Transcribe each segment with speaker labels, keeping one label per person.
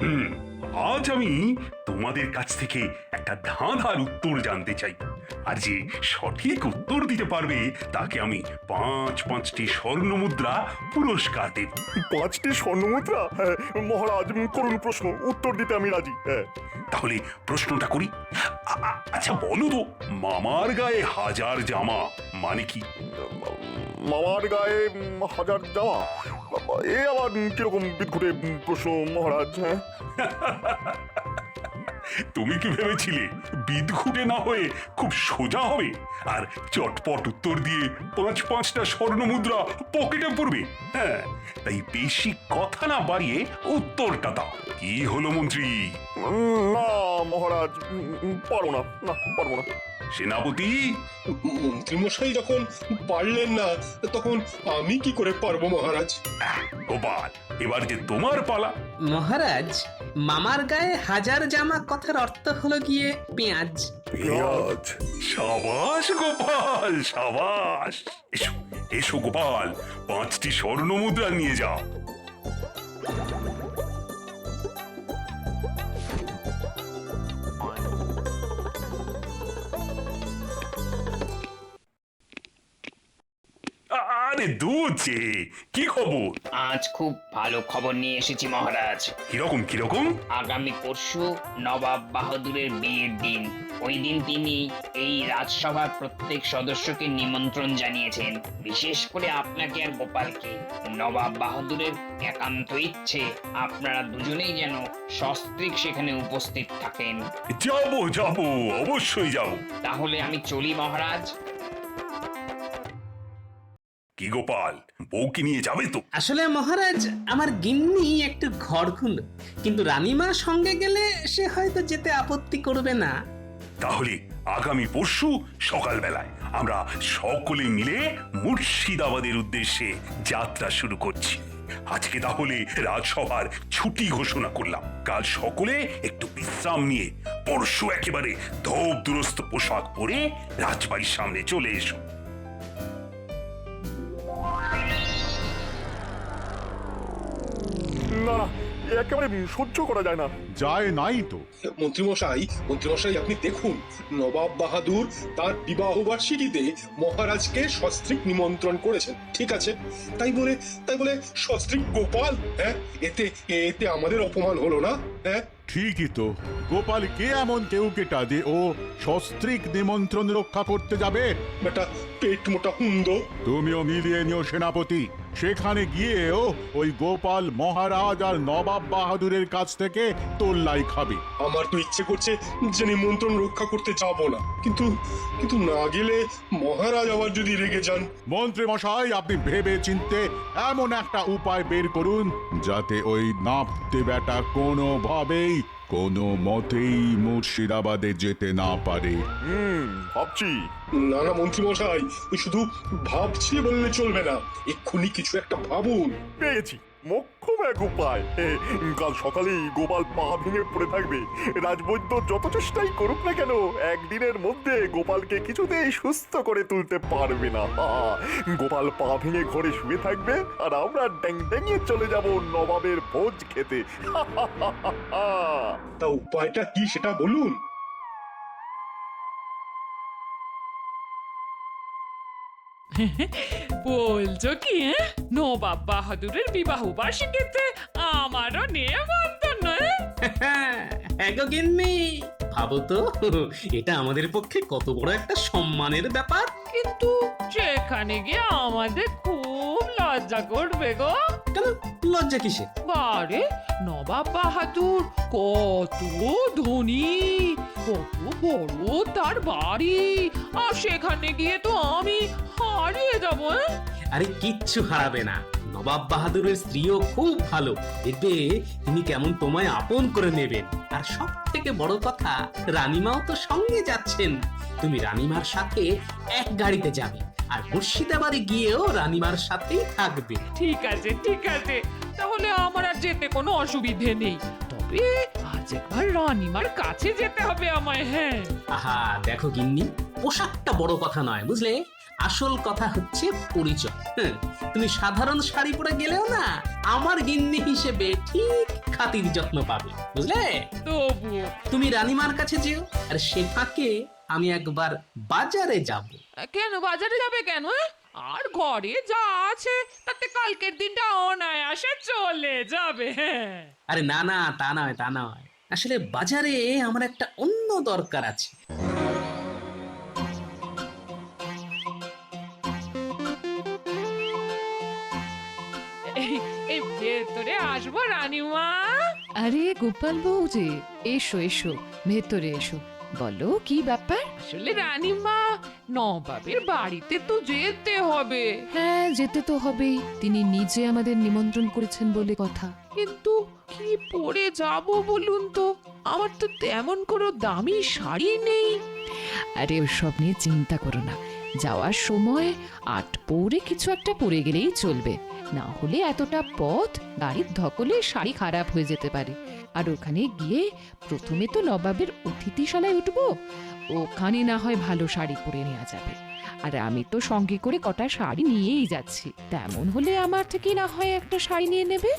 Speaker 1: হুম আজ আমি তোমাদের কাছ থেকে একটা ধাঁধার উত্তর জানতে চাই। আর যে সঠিক উত্তর দিতে পারবে তাকে আমি পাঁচ পাঁচটি স্বর্ণ মুদ্রা পুরস্কার দেব।
Speaker 2: পাঁচটি স্বর্ণমুদ্রা? হ্যাঁ, মহারাজ করুন প্রশ্ন উত্তর দিতে আমি রাজি। হ্যাঁ।
Speaker 1: তাহলে প্রশ্নটা করি। আচ্ছা বলো তো মামার গায়ে হাজার জামা মানে কি?
Speaker 2: মামার গায়ে হাজার যাওয়া এ আবার কীরকম বিদঘুটে প্রশ্ন মহারাজ হ্যাঁ?
Speaker 1: তুমি কি ভেবেছিলে? বিদঘুটে না হয়ে খুব সোজা হবে? আর চটপট উত্তর দিয়ে পাঁচ পাঁচটা স্বর্ণ মুদ্রা পকেটে পড়বে? হ্যাঁ তাই বেশি কথা না বাড়িয়ে উত্তরটা দাও। কি হলো মন্ত্রী?
Speaker 2: না মহারাজ পারব না না পারব না।
Speaker 1: সেনাপতি?
Speaker 3: মন্ত্রীমশাই যখন পারলেন না তখন আমি কি করে পারব মহারাজ?
Speaker 1: গোপাল এবার যে তোমার পালা।
Speaker 4: মহারাজ মামার গায়ে হাজার জামা কথার অর্থ হলো গিয়ে পেঁয়াজ।
Speaker 2: পেঁয়াজ?
Speaker 1: সাবাস গোপাল সাবাস। এসো এসো গোপাল পাঁচটি স্বর্ণ মুদ্রা নিয়ে যাও। দুচে কি খবর?
Speaker 5: আজ খুব ভালো খবর নিয়ে এসেছি মহারাজ।
Speaker 1: কীরকম কীরকম?
Speaker 5: আগামী পরশু নবাব বাহাদুরের বিয়ের দিন। ওই দিন তিনি এই রাজসভার প্রত্যেক সদস্যকে নিমন্ত্রণ জানিয়েছেন। বিশেষ করে আপনাকে আর গোপালকে। নবাব বাহাদুরের একান্ত ইচ্ছে আপনারা দুজনেই যেন সস্ত্রীক সেখানে উপস্থিত থাকেন।
Speaker 1: যাব যাব অবশ্যই যাব।
Speaker 5: তাহলে আমি চলি মহারাজ।
Speaker 1: কি গোপাল? বউকে নিয়ে যাবে তো?
Speaker 4: আসলে মহারাজ আমার গিন্নি একটু ঘরকুলো কিন্তু রানীমা সঙ্গে গেলে সে হয়তো যেতে আপত্তি করবে না।
Speaker 1: তাহলে আগামী পরশু সকালবেলায় আমরা সকলে মিলে মুর্শিদাবাদের উদ্দেশ্যে যাত্রা শুরু করছি। আজকে তাহলে রাজসভার ছুটি ঘোষণা করলাম। কাল সকলে একটু বিশ্রাম নিয়ে পরশু একেবারে ধোপ দুরস্ত পোশাক পরে রাজবাড়ির সামনে চলে এসো।
Speaker 2: না না এ একেবারে সহ্য করা যায় না।
Speaker 6: যায় নাই তো।
Speaker 3: মন্ত্রীমশাই মন্ত্রীমশাই আপনি দেখুন নবাব বাহাদুর তার বিবাহ বার্ষিকীতে মহারাজকে সস্ত্রীক নিমন্ত্রণ করেছেন ঠিক আছে? তাই বলে তাই বলে সস্ত্রীক গোপাল হ্যাঁ? এতে এতে আমাদের অপমান হলো না হ্যাঁ?
Speaker 6: ঠিকই তো। গোপাল কে এমন কেউ কেটা যে ও সস্ত্রীক নিমন্ত্রণ রক্ষা করতে যাবে?
Speaker 3: বেটা পেট মোটা হুন্দ।
Speaker 6: তুমিও মিলিয়ে নিও সেনাপতি। সেখানে গিয়েও ওই গোপাল মহারাজ আর নবাব বাহাদুরের কাছ থেকে তোল্লাই খাবে।
Speaker 3: আমার তো ইচ্ছে করছে যে নিমন্ত্রণ রক্ষা করতে যাব না। কিন্তু কিন্তু না গেলে মহারাজ আবার যদি রেগে যান।
Speaker 6: মন্ত্রী মশাই আপনি ভেবে চিনতে এমন একটা উপায় বের করুন যাতে ওই নাপতে বেটা কোনোভাবেই কোনো মতেই মুর্শিদাবাদে যেতে না পারে।
Speaker 2: হুম ভাবছি।
Speaker 3: না না মন্ত্রী মশাই শুধু ভাবছি বললে চলবে না। এক্ষুনি কিছু একটা ভাবুন।
Speaker 2: পেয়েছি। মোক্ষম এক উপায়। কাল সকালেই গোপাল পা ভেঙে পড়ে থাকবে। রাজবৈদ্য যত চেষ্টাই করুক না কেন, একদিনের মধ্যে গোপালকে কিছুতেই সুস্থ করে তুলতে পারবে না। গোপাল পা ভেঙে ঘরে শুয়ে থাকবে আর আমরা ড্যাং ড্যাঙিয়ে চলে যাব নবাবের ভোজ খেতে।
Speaker 3: তা উপায়টা কি সেটা বলুন।
Speaker 7: বলছো কি হ্যাঁ? নবাব বাহাদুরের বিবাহ বার্ষিকীতে আমারও নেমন্তন্ন হ্যাঁ?
Speaker 4: হ্যাঁ গিন্নি। ভাবো তো এটা আমাদের পক্ষে কত বড় একটা সম্মানের ব্যাপার।
Speaker 7: কিন্তু সেখানে গিয়ে আমাদের খুব লজ্জা করবে গো।
Speaker 4: কেন? লজ্জা কিসে?
Speaker 7: বারে নবাব বাহাদুর কত ধনী কত বড় তার বাড়ি। আর সেখানে গিয়ে তো আমি হারিয়ে যাব হ্যাঁ?
Speaker 4: আরে কিচ্ছু হারাবে না। নবাব বাহাদুরের স্ত্রীও খুব ভালো। দেখবে তিনি কেমন তোমায় আপন করে নেবেন। আর সব থেকে বড় কথা রানীমাও তো সঙ্গে যাচ্ছেন। তুমি রানীমার সাথে এক গাড়িতে যাবে আর মুর্শিদাবাদে গিয়েও রানীমার সাথেই থাকবে।
Speaker 7: ঠিক আছে ঠিক আছে। তাহলে আমার আর যেতে কোনো অসুবিধে নেই। তবে আজ একবার রানীমার কাছে যেতে হবে আমায় হ্যাঁ।
Speaker 4: আহা দেখো গিন্নি পোশাকটা বড় কথা নয় বুঝলে? আসল কথা হচ্ছে পরিচয়। তুমি সাধারণ শাড়ি পরে গেলেও না আমার গিন্নি হিসেবে ঠিক খাতির যত্ন পাবে বুঝলে? তুমি রানীমার কাছে যেও আর সে ফাঁকে আমি একবার বাজারে যাব।
Speaker 7: কেন? বাজারে যাবে কেন? আর ঘরে যা আছে তাতে কালকের দিনটা অনায়াসে চলে যাবে হ্যাঁ।
Speaker 4: আরে না না তা নয় তা নয়। আসলে বাজারে আমার একটা অন্য দরকার আছে।
Speaker 7: ভেতরে আসব রানীমা।
Speaker 8: আরে গোপাল বউ যে এসো এসো ভেতরে এসো। বলো কি ব্যাপার?
Speaker 7: আসলে রানীমা নবাবের বাড়িতে তো যেতে হবে।
Speaker 8: হ্যাঁ যেতে তো হবেই। তিনি নিজে আমাদের নিমন্ত্রণ করেছেন বলে কথা।
Speaker 7: কিন্তু কি পরে যাব বলুন তো? আমার তো তেমন কোনো দামি শাড়ি নেই।
Speaker 8: আরে ওসব নিয়ে চিন্তা করো না। যাওয়ার সময় আট পরে কিছু একটা পরে গেলেই চলবে। না হলে এতটা পথ গাড়ির ধকলে শাড়ি খারাপ হয়ে যেতে পারে। আর ওখানে গিয়ে প্রথমে তো নবাবের অতিথিশালায় উঠবো। ওখানে না হয় ভালো শাড়ি পরে নেওয়া যাবে। আর আমি তো সঙ্গে করে কটা শাড়ি নিয়েই যাচ্ছি। তেমন হলে আমার থেকে না হয় একটা শাড়ি নিয়ে নেবে?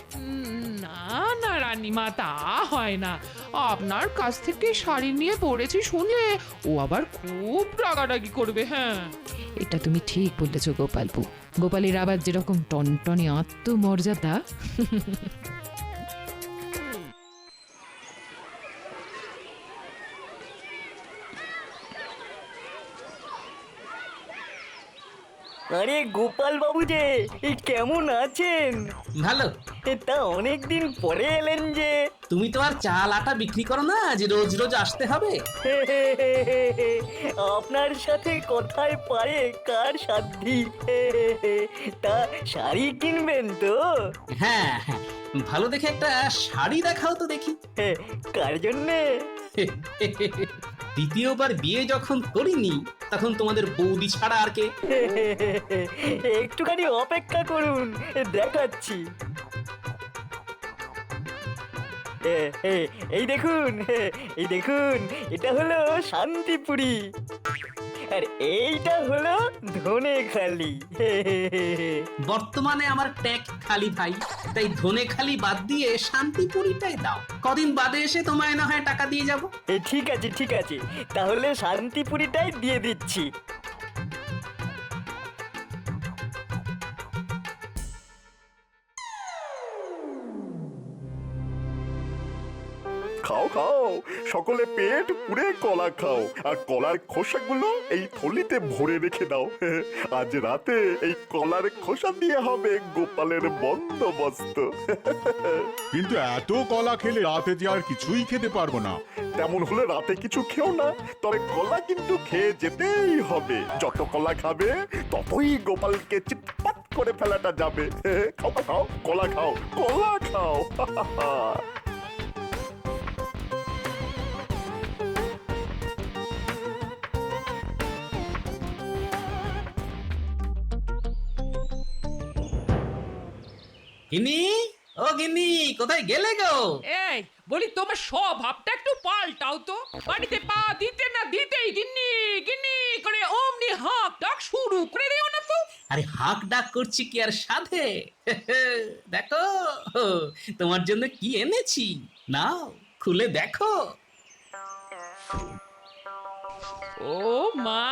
Speaker 7: না না রানীমা তা হয় না। আপনার কাছ থেকে শাড়ি নিয়ে পড়েছি শুনলে ও আবার খুব রাগারাগি করবে হ্যাঁ।
Speaker 8: এটা তুমি ঠিক বলেছ গোপালপু। গোপালের আবার যেরকম টনটনে আত্মমর্যাদা।
Speaker 9: আরে গোপাল বাবু যে এই কেমন আছেন?
Speaker 4: ভালো।
Speaker 9: এ তা অনেকদিন পরে এলেন যে।
Speaker 4: তুমি তো আর চাল আটা বিক্রি করো না যে রোজ রোজ আসতে হবে।
Speaker 9: আপনার সাথে কথায় পারে কার সাধ্যি তা শাড়ি কিনবেন তো?
Speaker 4: হ্যাঁ হ্যাঁ ভালো দেখে একটা শাড়ি দেখাও তো দেখি।
Speaker 9: কার জন্যে?
Speaker 4: দ্বিতীয়বার বিয়ে যখন করিনি, তখন তোমাদের বৌদি ছাড়া আর কে?
Speaker 9: একটুখানি অপেক্ষা করুন, দেখাচ্ছি। এই দেখুন এই দেখুন, এটা হলো শান্তিপুরি। আর এইটা হলো ধনে খালি।
Speaker 4: বর্তমানে আমার ট্যাগ খালি ভাই তাই ধনে খালি বাদ দিয়ে শান্তিপুরিটাই দাও। কদিন বাদে এসে তোমায় না হয় টাকা দিয়ে যাব।
Speaker 9: ঠিক আছে ঠিক আছে। তাহলে শান্তিপুরিটাই দিয়ে দিচ্ছি।
Speaker 2: খাও খাও। সকলে পেট পুরে কলা খাও। আর কলার খোসাগুলো এই থলিতে ভরে রেখে দাও। আজ রাতে এই কলার খোসা দিয়ে হবে গোপালের বন্দোবস্ত।
Speaker 6: কিন্তু এত কলা খেলে রাতে যে আর কিছুই খেতে পারব না।
Speaker 2: তেমন হলে রাতে কিছু খেও না তবে কলা কিন্তু খেয়ে যেতেই হবে। যত কলা খাবে ততই গোপালকে চিৎপাত করে ফেলাটা যাবে। খাও, খাও কলা খাও কলা খাও।
Speaker 4: গিনি ও গিনি কোথায় গেলে গো?
Speaker 7: এই বলি তোমার স্বভাবটা একটু পাল্টাও তো। বাড়িতে পা দিতে না দিতেই গিন্নি গিন্নি করে অমনি হাঁক ডাক শুরু করে দিও না তো।
Speaker 4: আরে হাঁক ডাক করছি কি আর সাধে? দেখো তোমার জন্য কি এনেছি? নাও খুলে দেখো।
Speaker 7: ও মা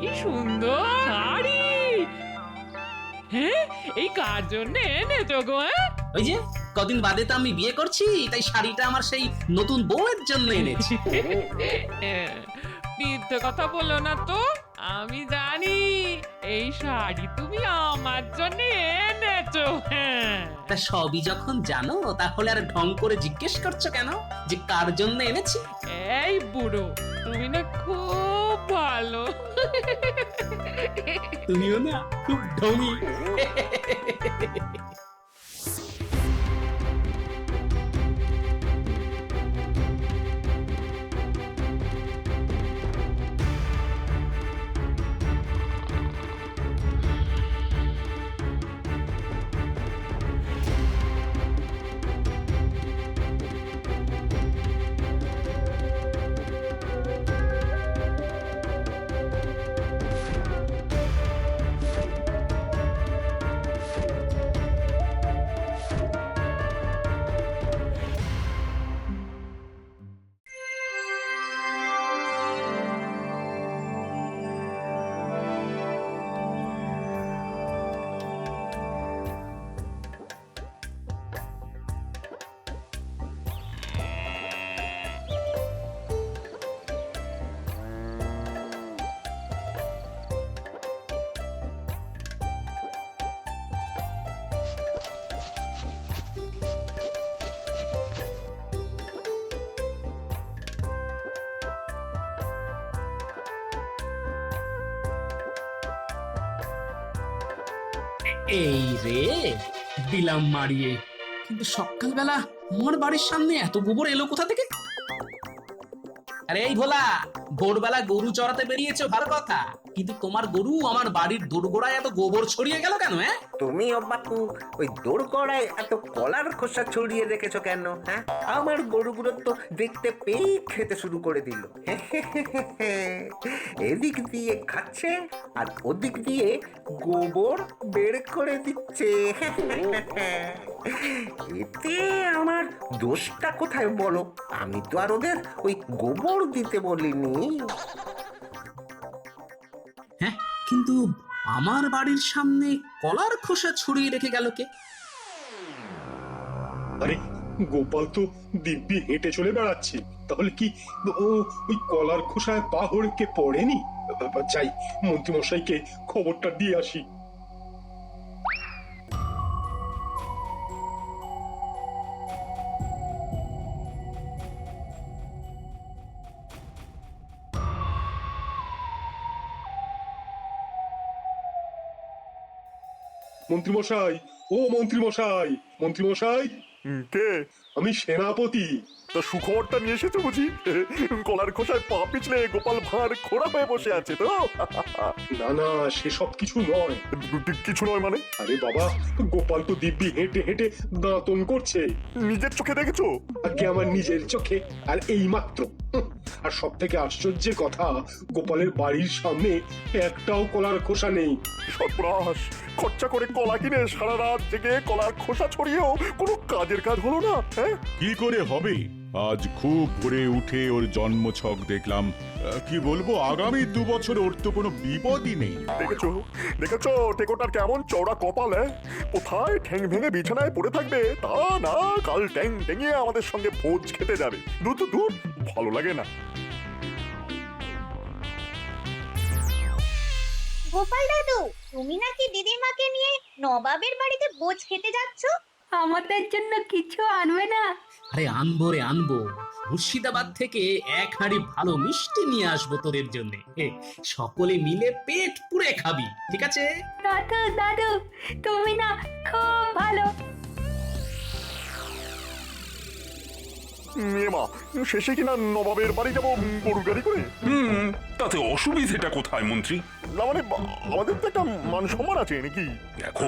Speaker 7: কি সুন্দর শাড়ি। হ্যাঁ এই কার জন্য এনেছো গো হ্যাঁ?
Speaker 4: ওই যে কদিন বাদে তো আমি বিয়ে করছি তাই শাড়িটা আমার সেই নতুন বউয়ের জন্য এনেছি।
Speaker 7: মিথ্যে কথা বলো না তো আমি জানি এই শাড়ি তুমি আমার জন্য এনেছো হ্যাঁ।
Speaker 4: তা সবই যখন জানো তাহলে আর ঢং করে জিজ্ঞেস করছ কেন? যে কার জন্য এনেছি?
Speaker 7: এই বুড়ো তুমি না খুব ভালো।
Speaker 4: তুমিও না খুব ঢঙি এই রে। দিলাম মারিয়ে। কিন্তু সকালবেলা মোর বাড়ির সামনে এত গোবর এলো কোথা থেকে? আরে এই ভোলা, ভোরবেলা গরু চড়াতে বেরিয়েছে ভালো কথা। কিন্তু তোমার গরু আমার বাড়ির দোরগোড়ায় এত গোবর ছড়িয়ে গেল কেন হ্যাঁ?
Speaker 10: তুমি বাপু ওই দোরগড়ায় এত কলার খোসা ছড়িয়ে রেখেছো কেন হ্যাঁ? আমার গরুগুলো তো দেখতে পেয়ে খেতে শুরু করে দিল। এদিক দিয়ে খাচ্ছে আর ওদিক দিয়ে গোবর বের করে দিচ্ছে। এতে আমার দোষটা কোথায় বলো? আমি তো আর ওদের ওই গোবর দিতে বলিনি।
Speaker 4: হ্যাঁ? কিন্তু আমার বাড়ির সামনে কলার খোসা ছড়িয়ে রেখে গেল কে?
Speaker 3: আরে, গোপাল তো দিব্যি হেঁটে চলে বেড়াচ্ছে। তাহলে কি ও ওই কলার খোসায় পা হড়কে পড়েনি যাই যাই, মন্ত্রীমশাইকে খবরটা দিয়ে আসি। মন্ত্রীমশাই ও মন্ত্রীমশাই মন্ত্রীমশাই।
Speaker 2: কে?
Speaker 3: আমি সেনাপতি।
Speaker 2: তা সুখবরটা নিয়ে এসেছ বুঝি? কলার খোসায় পা পিছলে গোপাল ভাঁড় খোড়া হয়ে বসে আছে তো?
Speaker 3: না না সেসব কিছু নয়।
Speaker 2: কিছু নয় মানে?
Speaker 3: আরে বাবা গোপাল তো দিব্যি হেঁটে হেঁটে দাঁতন করছে।
Speaker 2: নিজের চোখে দেখেছ?
Speaker 3: আগে আমার নিজের চোখে আর এই মাত্র আর সব থেকে আশ্চর্যের কথা গোপালের বাড়ির সামনে একটাও কলার খোসা নেই।
Speaker 2: সর্বনাশ! খরচা করে কলা কিনে সারা রাত জেগে কলার খোসা ছড়িয়েও কোনো কাজের কাজ হলো না হ্যাঁ?
Speaker 6: কি করে হবে? আজ খুব ভোরে উঠে ওর জন্মছক দেখলাম। আহ, কি বলব আগামী দু বছর ওর তো কোনো বিপদই নেই।
Speaker 2: দেখেছ? দেখেছ? টেকোটার কেমন চওড়া কপাল হ্যাঁ? কোথায় ঠ্যাং ভেঙে বিছানায় পড়ে থাকবে তা না কাল ট্যাং টেঙে আমাদের সঙ্গে ভোজ খেতে যাবে। দূর তো দূর ভালো লাগে না।
Speaker 11: গোপাল দাদু তুমি নাকি দিদিমাকে নিয়ে নবাবের বাড়িতে ভোজ খেতে যাচ্ছ?
Speaker 12: আমাদের জন্য কিছু আনবে না।
Speaker 4: আরে আনব রে আনব। মুর্শিদাবাদ থেকে এক হাঁড়ি ভালো মিষ্টি নিয়ে আসব তোদের জন্য। সকলে মিলে পেট পুড়ে খাবি ঠিক আছে?
Speaker 12: দাদু দাদু তুমি না খুব ভালো।
Speaker 2: মেমা শেষে কিনা নবাবের বাড়ি যাব গরুর গাড়ি করে।
Speaker 1: হুম তাতে অসুবিধেটা কোথায় মন্ত্রী?
Speaker 2: না মানে বা- আমাদের তো একটা মান সম্মান আছে নাকি?
Speaker 1: দেখো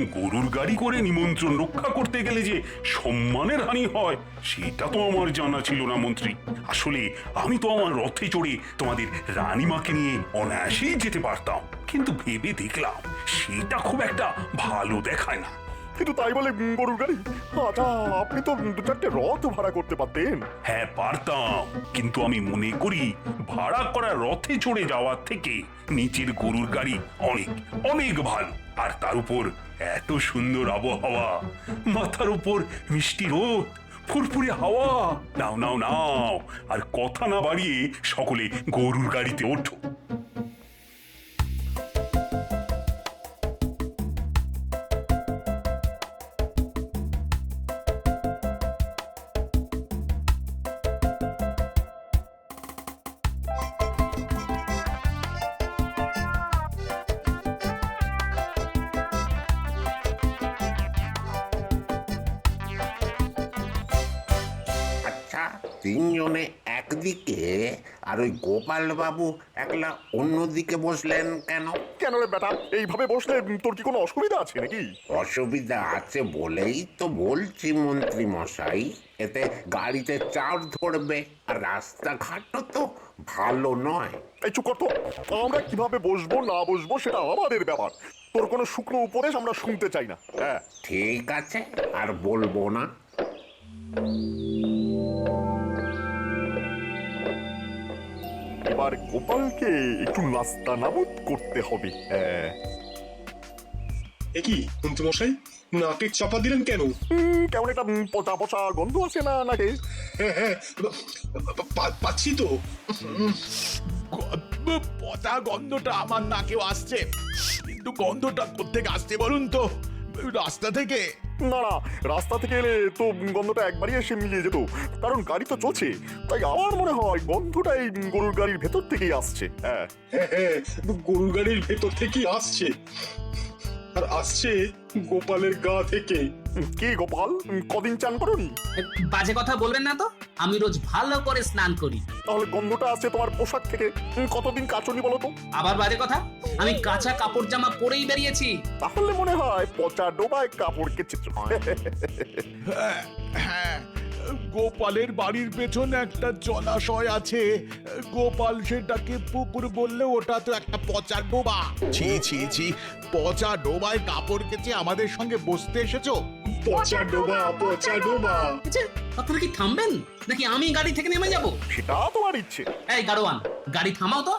Speaker 1: গরুর গাড়ি করে নিমন্ত্রণ রক্ষা করতে গেলে যে সম্মানের হানি হয় সেটা তো আমার জানা ছিল না মন্ত্রী। আসলে আমি তো আমার রথে চড়ে তোমাদের রানীমাকে নিয়ে অনায়াসেই যেতে পারতাম। কিন্তু ভেবে দেখলাম সেটা খুব একটা ভালো দেখায় না।
Speaker 2: কিন্তু তাই বলে গরুর গাড়ি? আচ্ছা আপনি তো দু চারটে রথ ভাড়া করতে পারতেন।
Speaker 1: হ্যাঁ পারতাম। কিন্তু আমি মনে করি ভাড়া করা রথে চড়ে যাওয়ার থেকে নিচের গরুর গাড়ি অনেক অনেক ভালো। আর তার উপর এত সুন্দর আবহাওয়া। মাথার উপর মিষ্টি রোদ, ফুরফুরে হাওয়া। নাও নাও নাও, আর কথা না বাড়িয়ে সকলে গরুর গাড়িতে ওঠো।
Speaker 10: একদিকে আর ওই গোপাল বাবু একলা অন্যদিকে বসলেন কেন?
Speaker 2: কেন রে বেটা? এইভাবে বসলে তোর কি কোনো অসুবিধা আছে নাকি?
Speaker 10: অসুবিধা আছে বলেই তো বলছি মন্ত্রী মশাই। এতে গাড়িতে চাপ ধরবে আর রাস্তাঘাটও তো ভালো নয়।
Speaker 2: এই চুপ কর তো। আমরা কীভাবে বসবো না বসবো সেটা আমাদের ব্যাপার। তোর কোনো শুকনো উপদেশ আমরা শুনতে চাই না। হ্যাঁ।
Speaker 10: ঠিক আছে আর বলব না।
Speaker 2: এবার গোপালকে একটু নাস্তা নাবুদ করতে হবে। হ্যাঁ।
Speaker 3: এ কি মন্ত্রীমশাই? নাকে চাপা দিলেন কেন?
Speaker 2: উম, কেমন একটা উম, পচা পচা গন্ধ আছে না নাকি?
Speaker 3: হ্যাঁ হ্যাঁ পা- পাচ্ছি তো।
Speaker 6: পচা গন্ধটা আমার নাকেও আসছে। কিন্তু গন্ধটা কোথেকে আসছে বলুন তো? রাস্তা থেকে।
Speaker 2: না না রাস্তা থেকে এলে তো গন্ধটা একবারই এসে মিলিয়ে যেত। কারণ গাড়ি তো চলছে। তাই আমার মনে হয় গন্ধটা এই গরুর গাড়ির ভেতর থেকেই আসছে। হ্যাঁ।
Speaker 3: হ্যাঁ হ্যাঁ গরুর গাড়ির ভেতর থেকেই আসছে। আর আসছে গোপালের গা থেকে।
Speaker 2: কি গোপাল? কদিন চান করনি?
Speaker 4: বাজে কথা বলবেন না তো? আমি রোজ ভালো করে স্নান করি।
Speaker 2: তাহলে গন্ধটা আছে তোমার পোশাক থেকে। কতদিন কাচনি বলো তো?
Speaker 4: আবার বাজে কথা? আমি কাঁচা কাপড় জামা পরেই বেরিয়েছি।
Speaker 2: তাহলে মনে হয় পচা ডোবায় কাপড় কেচেছ
Speaker 6: হ্যাঁ, হ্যাঁ। গোপালের বাড়ির পেছনে একটা জলাশয় আছে। গোপাল সেটাকে পুকুর বললে ওটা তো একটা পচা ডোবা। ছি ছি ছি পচা ডোবায় কাপড় কেচে আমাদের সঙ্গে বসতে এসেছ?
Speaker 3: পচা ডোবা পচা ডোবা।
Speaker 4: আচ্ছা, আপনারা কি থামবেন? নাকি আমি গাড়ি থেকে নেমে যাব?
Speaker 2: সেটা তোমার ইচ্ছে।
Speaker 4: এই গাড়োয়ান গাড়ি থামাও তো।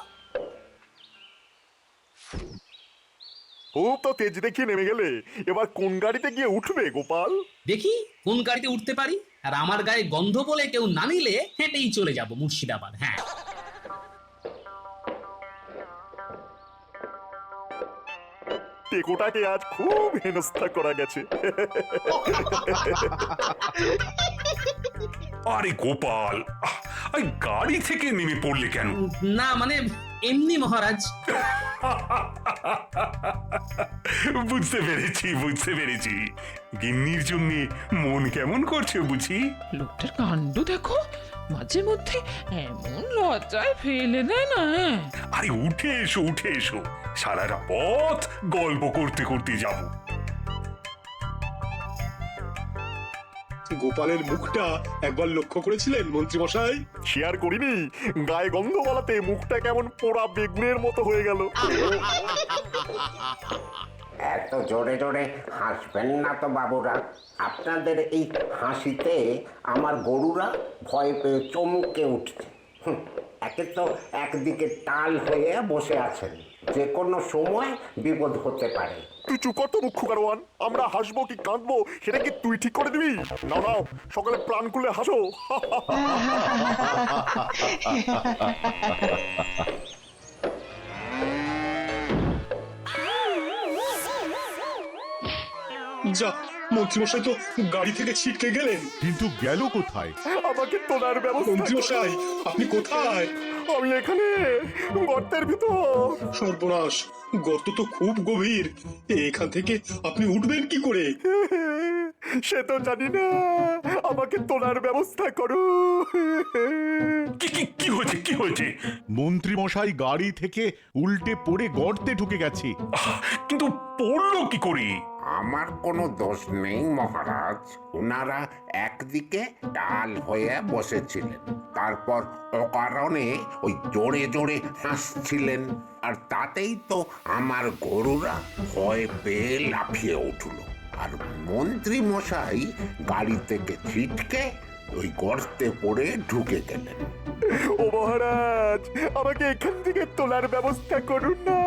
Speaker 2: খুব তো তেজ দেখিয়ে নেমে গেলে। এবার কোন গাড়িতে গিয়ে উঠবে গোপাল?
Speaker 4: দেখি কোন গাড়িতে উঠতে পারি? আর আমার গায়ে গন্ধ বলে কেউ না নিলে হেঁটেই চলে যাব মুর্শিদাবাদ হ্যাঁ।
Speaker 2: টেকোটাকে আজ খুব হেনস্থা করা গেছে।
Speaker 1: আরে গোপাল আহ, গাড়ি থেকে নেমে পড়লে কেন?
Speaker 4: না মানে এমনি মহারাজ।
Speaker 1: বুঝতে পেরেছি বুঝতে পেরেছি। গিন্নির জন্য মন কেমন করছে বুঝি?
Speaker 7: লোকটার কাণ্ড দেখো মাঝে মধ্যে এমন লজ্জায় ফেলে দেয় না।
Speaker 1: আরে উঠে এসো উঠে এসো। সারাটা পথ গল্প করতে করতে যাব।
Speaker 3: গোপালের মুখটা একবার লক্ষ্য করেছিলেন মন্ত্রী মশাই
Speaker 2: শেয়ার করিনি। গায়ে গন্ধ বলাতে মুখটা কেমন পোড়া বেগুনের মতো হয়ে গেল।
Speaker 10: এত জোরে জোরে হাসবেন না তো বাবুরা। আপনাদের এই হাসিতে আমার গরুরা ভয় পেয়ে চমকে উঠছে। হুঁ, একে তো একদিকে টাল হয়ে বসে আছেন। যে কোনো সময় বিপদ হতে পারে।
Speaker 2: তুই চুপ কর তো মুখ্য কারওয়ান আমরা হাসবো কি কাঁদবো সেটা কি তুই ঠিক করে দিবি? নাও নাও সকালে প্রাণ খুলে হাসো।
Speaker 3: যা মন্ত্রী মশাই তো গাড়ি থেকে ছিটকে গেলেন।
Speaker 6: কিন্তু গেল কোথায়?
Speaker 2: আমাকে তোলার ব্যবস্থা
Speaker 3: মন্ত্রী মশাই আপনি কোথায়?
Speaker 2: আমি এখানে। গর্তের ভিতর।
Speaker 3: সর্বনাশ গর্ত তো খুব গভীর। এখান থেকে আপনি উঠবেন কি করে?
Speaker 2: সে তো জানি না। আমাকে তোলার ব্যবস্থা করো।
Speaker 1: কি কি কি হয়েছে কি হয়েছে?
Speaker 6: মন্ত্রী মশাই গাড়ি থেকে উল্টে পড়ে গর্তে ঢুকে গেছে।
Speaker 1: কিন্তু পড়ল কি করে?
Speaker 10: আমার কোনো দোষ নেই, মহারাজ। ওনারা একদিকে ডাল হয়ে বসেছিলেন, তারপর অকারণে ওই জোরে জোরে হাসছিলেন, আর তাতেই তো আমার গরুরা ভয় পেয়ে লাফিয়ে উঠল। আর মন্ত্রী মশাই গাড়ি থেকে ছিটকে ওই গর্তে পড়ে ঢুকে গেলেন।
Speaker 2: ও মহারাজ, আমাকে এখান থেকে তোলার ব্যবস্থা করুন না।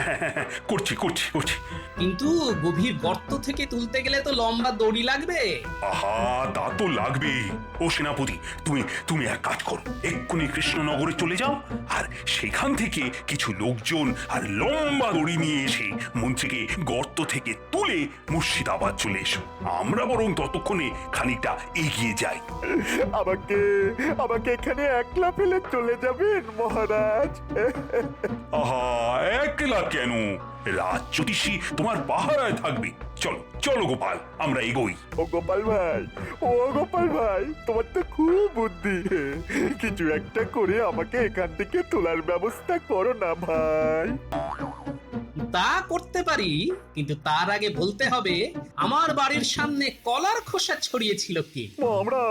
Speaker 1: করছি করছি করছি।
Speaker 4: কিন্তু গভীর গর্ত থেকে তুলতে গেলে তো লম্বা দড়ি লাগবে।
Speaker 1: আহা তা তো লাগবেই। ও সেনাপতি তুমি তুমি এক কাজ করো এক্ষুনি কৃষ্ণনগরে চলে যাও আর সেখান থেকে কিছু লোকজন আর লম্বা দড়ি নিয়ে এসে মন্ত্রীকে গর্ত থেকে তুলে মুর্শিদাবাদ চলে এসো। আমরা বরং ততক্ষণে খানিকটা এগিয়ে যাই।
Speaker 2: আমাকে আমাকে এখানে একলা ফেলে চলে যাবেন মহারাজ।
Speaker 1: আহা একলা কেন? রাজ জ্যোতিষী তোমার পাহারায় থাকবে। চলো চলো গোপাল, আমরা এগোই।
Speaker 2: ও গোপাল ভাই, ও গোপাল ভাই, তোমার তো খুব বুদ্ধি। কিছু একটা করে আমাকে এখান থেকে তোলার ব্যবস্থা করো না ভাই।
Speaker 4: তা করতে পারি কিন্তু তার আগে বলতে হবে আমার বাড়ির সামনে কলার খোসা ছড়িয়েছিল কে?
Speaker 2: আমরা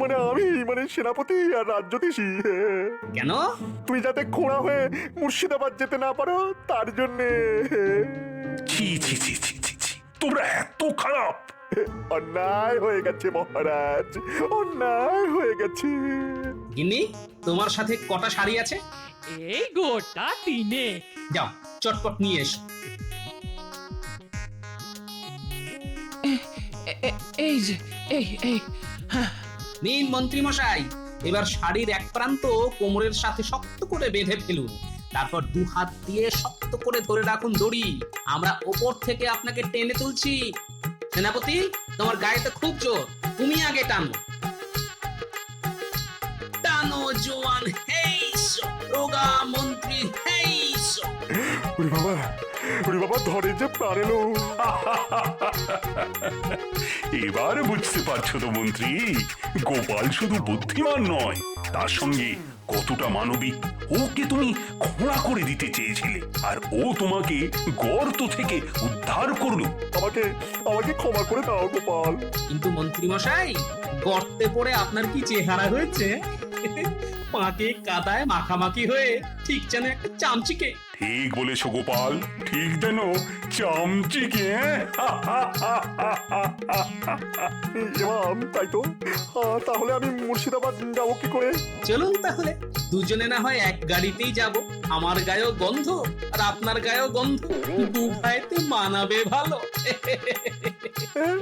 Speaker 2: মানে আমি মানে সেনাপতি আর রাজ্যতীষী
Speaker 4: কেন?
Speaker 2: তুমি যাতে খোঁড়া হয়ে মুর্শিদাবাদ যেতে না পারো তার জন্যে।
Speaker 1: ছি ছি ছি ছি ছি ছি তোমরা এত খারাপ।
Speaker 2: অন্যায় হয়ে গেছে মহারাজ অন্যায় হয়ে গেছে।
Speaker 4: গিন্নি তোমার সাথে কটা শাড়ি আছে?
Speaker 7: এই গোটা তিনে
Speaker 4: যাও চটপট নিয়ে এসো।
Speaker 8: এই যে এই এই। হ্যাঁ।
Speaker 4: নিন মন্ত্রী মশাই এবার শাড়ির এক প্রান্ত কোমরের সাথে শক্ত করে বেঁধে ফেলুন। তারপর দু হাত দিয়ে শক্ত করে ধরে রাখুন দড়ি। আমরা ওপর থেকে আপনাকে টেনে তুলছি। সেনাপতি তোমার গায়ে তো খুব জোর। তুমি আগে টানো। টানো জোয়ান হেইসো রোগা মন্ত্রী হেইসো
Speaker 2: ওরে বাবা ওরে বাবা ধরে যে প্রাণ এলো
Speaker 1: এবার বুঝতে পারছ তো মন্ত্রী গোপাল শুধু বুদ্ধিমান নয় তার সঙ্গে কতটা মানবিক ওকে তুমি খোঁড়া করে দিতে চেয়েছিলে আর ও তোমাকে গর্ত থেকে উদ্ধার করল।
Speaker 2: আমাকে আমাকে ক্ষমা করে দাও গোপাল।
Speaker 4: কিন্তু মন্ত্রী মশাই গর্তে পড়ে আপনার কি চেহারা হয়েছে? পাকে কাদায় মাখামাখি হয়ে ঠিক যেন একটা চামচিকে।
Speaker 1: ঠিক বলেছ গোপাল ঠিক যেন চামচিকে হ্যাঁ?
Speaker 2: তাই তো। আহ, তাহলে আমি মুর্শিদাবাদ যাব কি করে?
Speaker 4: চলুন তাহলে দুজনে না হয় এক গাড়িতেই যাব। আমার গায়েও গন্ধ আর আপনার গায়েও গন্ধ। দু ভাইতে মানাবে ভালো।
Speaker 2: হ্যাঁ?